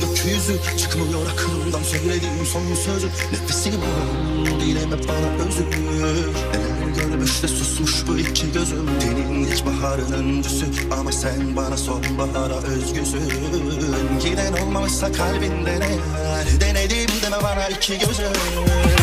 gökyüzü Çıkmıyor aklımdan söylediğim son sözü Nefesini al dileme bana özür? Neler görmüş de susmuş bu iki gözüm? Senin ilkbaharın öncüsü Ama sen bana sonbahara özgüsün. Giden olmamışsa kalbinde ne var Denedim deme bana iki gözüm.